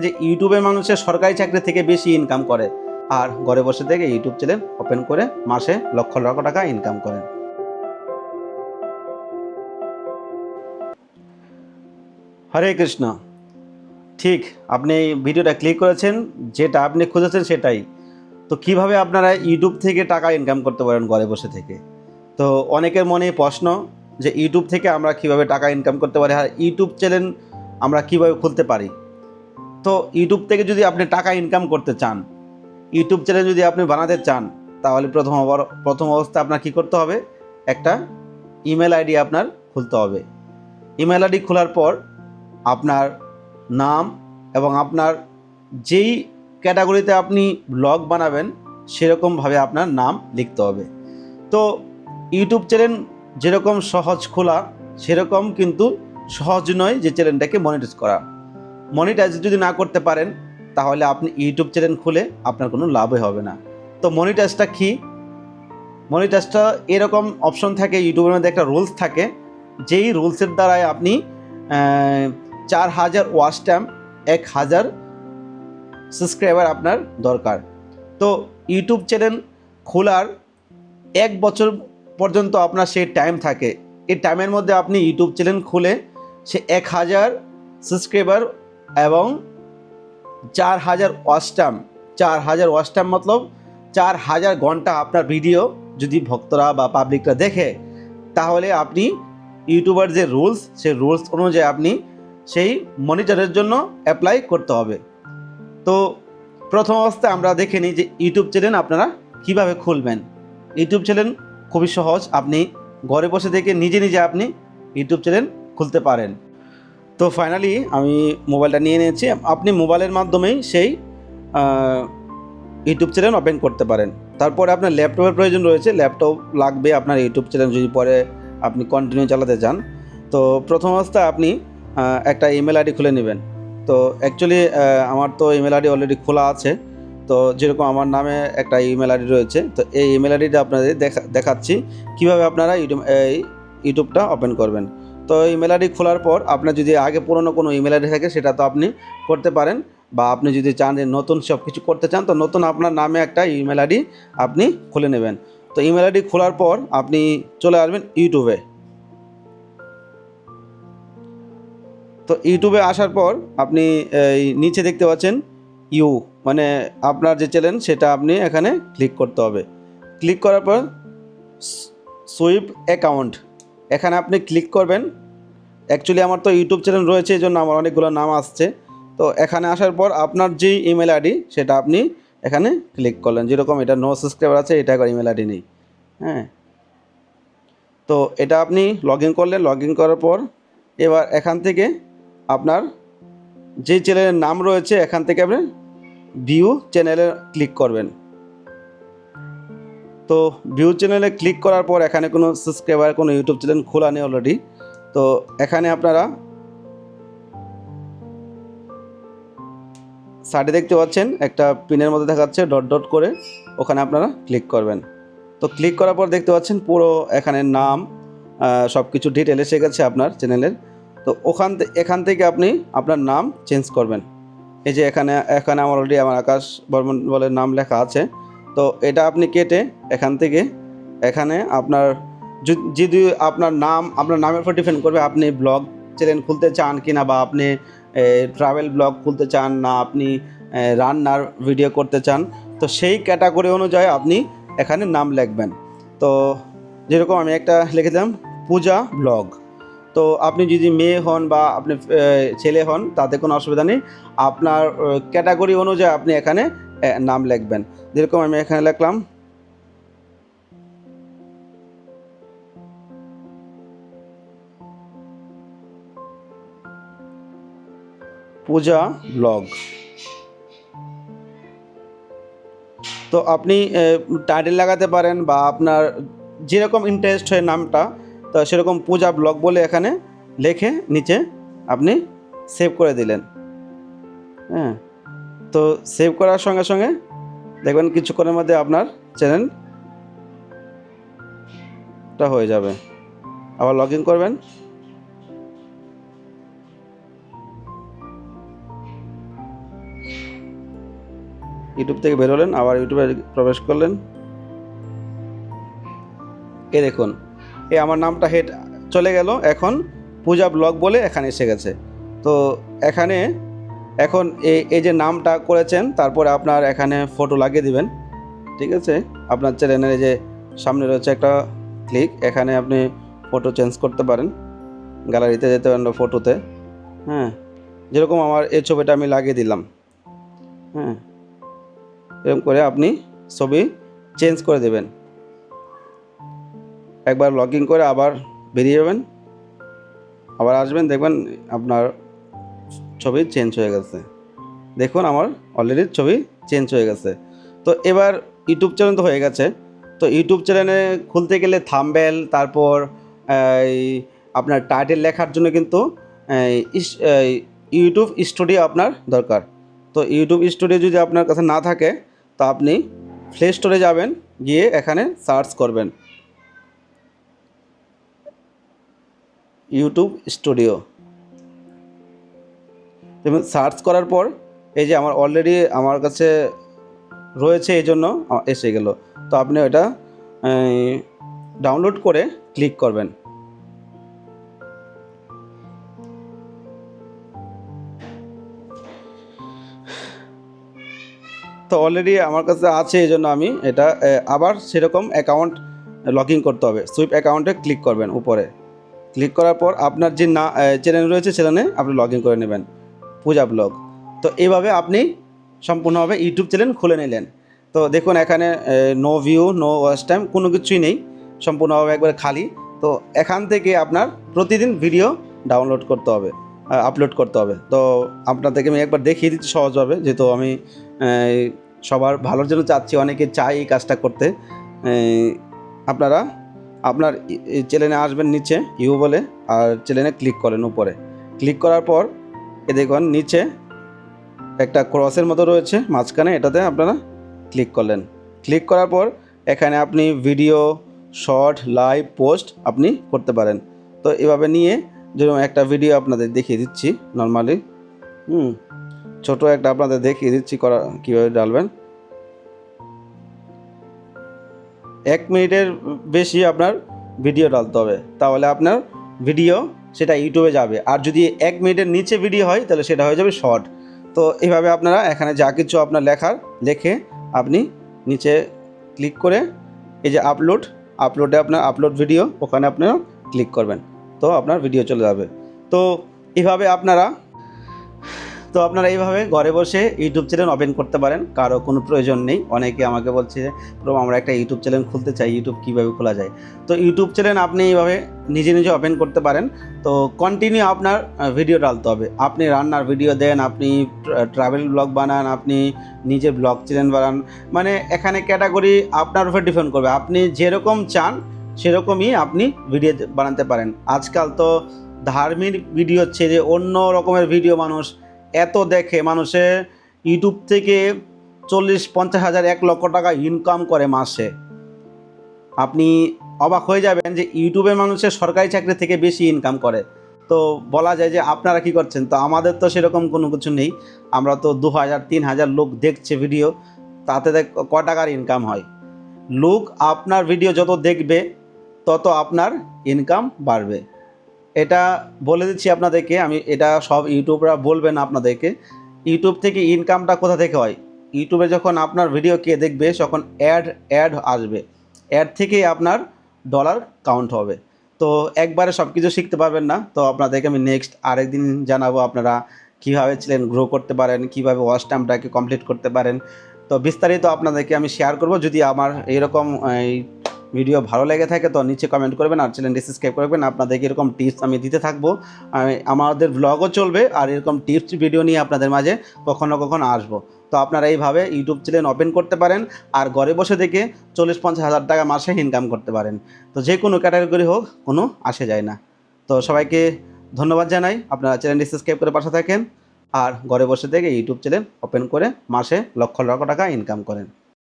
যে ইউটিউবে মানুষের সরকারি চাকরি থেকে বেশি ইনকাম করে। আর ঘরে বসে থেকে ইউটিউব চ্যানেল ওপেন করে মাসে লক্ষ লক্ষ টাকা ইনকাম করেন। হরে কৃষ্ণ। ঠিক, আপনি ভিডিওটা ক্লিক করেছেন, যেটা আপনি খুঁজেছেন সেটাই। তো কীভাবে আপনারা ইউটিউব থেকে টাকা ইনকাম করতে পারেন ঘরে বসে থেকে? তো অনেকের মনে প্রশ্ন যে ইউটিউব থেকে আমরা কীভাবে টাকা ইনকাম করতে পারি, আর ইউটিউব চ্যানেল আমরা কীভাবে খুলতে পারি? তো ইউটিউব থেকে যদি আপনি টাকা ইনকাম করতে চান ইউটিউব চ্যানেল যদি আপনি বানাতে চান, তাহলে প্রথম প্রথম অবস্থায় আপনার কী করতে হবে? একটা ইমেল আইডি আপনার খুলতে হবে। ইমেল আইডি খোলার পর আপনার নাম এবং আপনার যেই ক্যাটাগরিতে আপনি ব্লগ বানাবেন সেরকমভাবে আপনার নাম লিখতে হবে। তো ইউটিউব চ্যানেল যেরকম সহজ খোলা, সেরকম কিন্তু সহজ নয় যে চ্যানেলটাকে মনিটাইজ করা। মনিটাইজ যদি না করতে পারেন, তাহলে আপনি ইউটিউব চ্যানেল খুলে আপনার কোনো লাভই হবে না। তো মনিটাইজটা কি? মনিটাইজটা এরকম অপশন থাকে ইউটিউবের মধ্যে একটা রুলস থাকে, যেই রুলসের দ্বারাই আপনি চার হাজার ওয়াচ টাইম এক হাজার সাবস্ক্রাইবার আপনার দরকার। তো ইউটিউব চ্যানেল খোলার এক বছর পর্যন্ত আপনার সেই টাইম থাকে। এই টাইমের মধ্যে আপনি ইউটিউব চ্যানেল খুলে সে এক হাজার সাবস্ক্রাইবার এবং চার হাজার ওয়াস্টাম চার হাজার ওয়াস্টাম মতলব চার হাজার ঘণ্টা আপনার ভিডিও যদি ভক্তরা বা পাবলিকরা দেখে, তাহলে আপনি ইউটিউবার যে রুলস সেই রুলস অনুযায়ী আপনি সেই মনিটরের জন্য অ্যাপ্লাই করতে হবে। তো প্রথম অবস্থায় আমরা দেখে নিই যে ইউটিউব চ্যানেল আপনারা কীভাবে খুলবেন। ইউটিউব চ্যানেল খুবই সহজ, আপনি ঘরে বসে থেকে নিজে নিজে আপনি ইউটিউব চ্যানেল খুলতে পারেন। তো ফাইনালি আমি মোবাইলটা নিয়ে নিয়েছি। আপনি মোবাইলের মাধ্যমেই সেই ইউটিউব চ্যানেল ওপেন করতে পারেন। তারপরে আপনার ল্যাপটপের প্রয়োজন রয়েছে। ল্যাপটপ লাগবে আপনার ইউটিউব চ্যানেল যদি পরে আপনি কন্টিনিউ চালাতে চান। তো প্রথম অবস্থায় আপনি একটা ইমেল আইডি খুলে নেবেন। তো অ্যাকচুয়ালি আমার তো ইমেল আইডি অলরেডি খোলা আছে। তো যেরকম আমার নামে একটা ইমেল আইডি রয়েছে। তো এই ইমেল আইডিটা আপনাদের দেখা, দেখাচ্ছি। কীভাবে আপনারা ইউটিউব এই ইউটিউবটা ওপেন করবেন। তো ইমেল আইডি খোলার পর আপনার যদি আগে পুরনো কোনো ইমেল আইডি থাকে, সেটা তো আপনি করতে পারেন। বা আপনি যদি চান যে নতুন সব কিছু করতে চান, তো নতুন আপনার নামে একটা ইমেল আইডি আপনি খুলে নেবেন। তো ইমেল আইডি খোলার পর আপনি চলে আসবেন ইউটিউবে তো ইউটিউবে আসার পর আপনি এই নিচে দেখতে পাচ্ছেন ইউ মানে আপনার যে চ্যানেল সেটা আপনি এখানে ক্লিক করতে হবে। ক্লিক করার পর সুইপ অ্যাকাউন্ট এখানে আপনি ক্লিক করবেন। অ্যাকচুয়ালি আমার তো ইউটিউব চ্যানেল রয়েছে, এই জন্য আমার অনেকগুলো নাম আসছে। তো এখানে আসার পর আপনার যে ইমেল আইডি সেটা আপনি এখানে ক্লিক করলেন। যেরকম এটা নো সাবস্ক্রাইবার আছে, এটা একবার ইমেল আইডি নেই। হ্যাঁ। তো এটা আপনি লগ ইন করলেন। লগ ইন করার পর এবার এখান থেকে আপনার যে চ্যানেলের নাম রয়েছে, এখান থেকে আপনি ভিউ চ্যানেলে ক্লিক করবেন। তো ভিউ চ্যানেলে ক্লিক করার পর এখানে কোনো সাবস্ক্রাইবার কোনো ইউটিউব চ্যানেল খোলা নেই অলরেডি তো এখানে আপনারা সাইডে দেখতে পাচ্ছেন, একটা পিনের মধ্যে দেখাচ্ছে ডট ডট করে, ওখানে আপনারা ক্লিক করবেন। তো ক্লিক করার পর দেখতে পাচ্ছেন পুরো এখানে নাম সব কিছু ডিটেল এসে গেছে আপনার চ্যানেলের তো ওখান এখান থেকে আপনি আপনার নাম চেঞ্জ করবেন। এই যে এখানে এখানে আমার অলরেডি আমার আকাশ বর্মন বলে নাম লেখা আছে। তো এটা আপনি কেটে এখান থেকে এখানে আপনার যদি- আপনার নাম, আপনার নামের উপর ডিপেন্ড করবে আপনি ব্লগ চ্যানেল খুলতে চান কি না বা আপনি ট্রাভেল ব্লগ খুলতে চান না আপনি রান্নার ভিডিও করতে চান, তো সেই ক্যাটাগরি অনুযায়ী আপনি এখানে নাম লিখবেন। তো যেরকম আমি একটা লিখে দিলাম, পূজা ব্লগ তো আপনি যদি মেয়ে হন বা আপনি ছেলে হন, তাতে কোনো অসুবিধা নেই। আপনার ক্যাটাগরি অনুযায়ী আপনি এখানে নাম লিখবেন। যেরকম আমি এখানে লিখলাম। পূজা ব্লগ তো আপনি টাইটেল লাগাতে পারেন বা আপনার যেরকম ইন্টারেস্ট হয় নামটা তো সেরকম পূজা ব্লগ বলে এখানে লিখে নিচে আপনি সেভ করে দিলেন। হ্যাঁ তো সেভ করার সঙ্গে সঙ্গে দেখবেন কিছুক্ষণের মধ্যে আপনার চ্যানেলটা হয়ে যাবে। আবার লগ ইন করবেন। ইউটিউব থেকে বেরোলেন আবার ইউটিউবে প্রবেশ করলেন। এ দেখুন এ আমার নামটা হেড চলে গেল। এখন পূজা ব্লগ বলে এখানে এসে গেছে। তো এখানে এখন এই এই যে নামটা করেছেন, তারপরে আপনার এখানে ফটো লাগিয়ে দিবেন। ঠিক আছে? আপনার চ্যানেলের যে সামনে রয়েছে একটা ক্লিক এখানে আপনি ফটো চেঞ্জ করতে পারেন। গ্যালারিতে যেতে পারেন ফটোতে হ্যাঁ? যেরকম আমার এই ছবিটা আমি লাগিয়ে দিলাম। হ্যাঁ? এরকম করে আপনি ছবি চেঞ্জ করে দেবেন। একবার লগ ইন করে আবার বেরিয়ে যাবেন। আবার আসবেন দেখবেন আপনার ছবি চেঞ্জ হয়ে গেছে। দেখুন আমার অলরেডি ছবি চেঞ্জ হয়ে গেছে। তো এবার ইউটিউব চ্যানেল তো হয়ে গেছে। তো ইউটিউব চ্যানেলে খুলতে গেলে থাম্বেল তারপর এই, আপনার টাইটেল লেখার জন্য কিন্তু ইউটিউব স্টুডিও আপনার দরকার। তো ইউটিউব স্টুডিও যদি আপনার কাছে না থাকে তো আপনি প্লে স্টোরে যাবেন গিয়ে এখানে সার্চ করবেন। YouTube studio. এবং সার্চ করার পর এই যে আমার অলরেডি আমার কাছে রয়েছে এই জন্য এসে গেল। তো আপনি ওটা ডাউনলোড করে ক্লিক করবেন। তো অলরেডি আমার কাছে আছে এই জন্য আমি এটা আবার সেরকম অ্যাকাউন্ট লগ করতে হবে। সুইপ অ্যাকাউন্টে ক্লিক করবেন উপরে। ক্লিক করার পর আপনার যে না চ্যানেল রয়েছে চ্যানেলে আপনি লগ ইন করে নেবেন, পূজা ব্লগ তো এইভাবে আপনি সম্পূর্ণভাবে ইউটিউব চ্যানেল খুলে নিলেন। তো দেখুন এখানে no view no watch time কোনো কিছুই নেই, সম্পূর্ণভাবে একবারে খালি। তো এখান থেকে আপনার প্রতিদিন ভিডিও ডাউনলোড করতে হবে আপলোড করতে হবে। তো আপনাদেরকে আমি একবার দেখিয়ে দিচ্ছি সহজভাবে, যেহেতু আমি সবার ভালোর জন্য চাচ্ছি, অনেকে চাই এই কাজটা করতে। আপনারা আপনার চ্যানেলে আসবেন নিচে, ইউ বলে, আর চ্যানেলে ক্লিক করেন উপরে। ক্লিক করার পর, এ দেখুন, নিচে একটা ক্রসের মতো রয়েছে, মাঝখানে এটাতে আপনারা ক্লিক করলেন। ক্লিক করার পর, এখানে আপনি ভিডিও, শর্ট, লাইভ, পোস্ট আপনি করতে পারেন। তো এভাবে নিয়ে যেরকম একটা ভিডিও আপনাদের দেখিয়ে দিচ্ছি, নর্মালি, হুম, ছোটো একটা আপনাদের দেখিয়ে দিচ্ছি, করা, কীভাবে ডালবেন এক মিনিটের বেশি আপনার ভিডিও ডালতে হবে। তাহলে আপনার ভিডিও সেটা ইউটিউবে যাবে। আর যদি এক মিনিটের নিচে ভিডিও হয়, তাহলে সেটা হয়ে যাবে শর্ট। তো এইভাবে আপনারা এখানে যা কিছু আপনার লেখার, লেখে আপনি নিচে ক্লিক করে এই যে আপলোড, আপলোডে আপনার আপলোড ভিডিও, ওখানে আপনারা ক্লিক করবেন। তো আপনার ভিডিও চলে যাবে। তো এভাবে আপনারা তো আপনারা এইভাবে ঘরে বসে ইউটিউব চ্যানেল ওপেন করতে পারেন, কারও কোনো প্রয়োজন নেই। অনেকে আমাকে বলছে যে, প্রভু, আমরা একটা ইউটিউব চ্যানেল খুলতে চাই ইউটিউব কীভাবে খোলা যায়? তো ইউটিউব চ্যানেল আপনি এইভাবে নিজে নিজে ওপেন করতে পারেন। তো কন্টিনিউ আপনার ভিডিও ডালতে হবে। আপনি রান্নার ভিডিও দেন, আপনি ট্রাভেল ব্লগ বানান, আপনি নিজে ব্লগ চ্যানেল বানান। মানে এখানে ক্যাটাগরি আপনার উপর ডিপেন্ড করবে। আপনি যেরকম চান, সেরকমই আপনি ভিডিও বানাতে পারেন। আজকাল তো ধার্মিক ভিডিও হচ্ছে যে, অন্য রকমের ভিডিও মানুষ এত দেখে মানুষে ইউটিউব থেকে চল্লিশ, পঞ্চাশ হাজার, এক লক্ষ টাকা ইনকাম করে মাসে। আপনি অবাক হয়ে যাবেন যে ইউটিউবে মানুষের সরকারি চাকরি থেকে বেশি ইনকাম করে। তো বলা যায় যে আপনারা কি করছেন? তো আমাদের তো সেরকম কোনো কিছু নেই। আমরা তো দু হাজার, তিন হাজার লোক দেখছে ভিডিও তাতে দেখ ক টাকার ইনকাম হয়। লোক আপনার ভিডিও যত দেখবে, তত আপনার ইনকাম বাড়বে। এটা বলে দিচ্ছি আপনাদেরকে, আমি এটা সব ইউটিউবরা বলবেন আপনাদেরকে। ইউটিউব থেকে ইনকামটা কোথা থেকে হয়? ইউটিউবে যখন আপনার ভিডিও কে দেখবে, তখন অ্যাড অ্যাড আসবে। অ্যাড থেকেই আপনার ডলার কাউন্ট হবে। তো একবারে সব কিছু শিখতে পারবেন না। তো আপনাদেরকে আমি নেক্সট আরেকদিন জানাব আপনারা কীভাবে চ্যানেল গ্রো করতে পারেন, কীভাবে ওয়াচ টাইমটাকে কমপ্লিট করতে পারেন। তো বিস্তারিত আপনাদেরকে আমি শেয়ার করব। যদি আমার এরকম ভিডিও ভালো লেগে থাকে তো নিচে কমেন্ট করবেন আর চ্যানেলটি সাবস্ক্রাইব করবেন আপনাদেরকে এরকম টিপস আমি দিতে থাকব। আমি আমাদের ব্লগও চলবে আর এরকম টিপস ভিডিও নিয়ে আপনাদের মাঝে কখনো কখনো আসব। তো আপনারা এইভাবে ইউটিউব চ্যানেল ওপেন করতে পারেন আর ঘরে বসে থেকে চল্লিশ পঞ্চাশ হাজার টাকা মাসে ইনকাম করতে পারেন। তো যে কোনো ক্যাটাগরি হোক, কোনো আসে যায় না। তো সবাইকে ধন্যবাদ জানাই। আপনারা চ্যানেলটি সাবস্ক্রাইব করে পাশে থাকেন আর ঘরে বসে থেকে ইউটিউব চ্যানেল ওপেন করে মাসে লক্ষ লক্ষ টাকা ইনকাম করেন।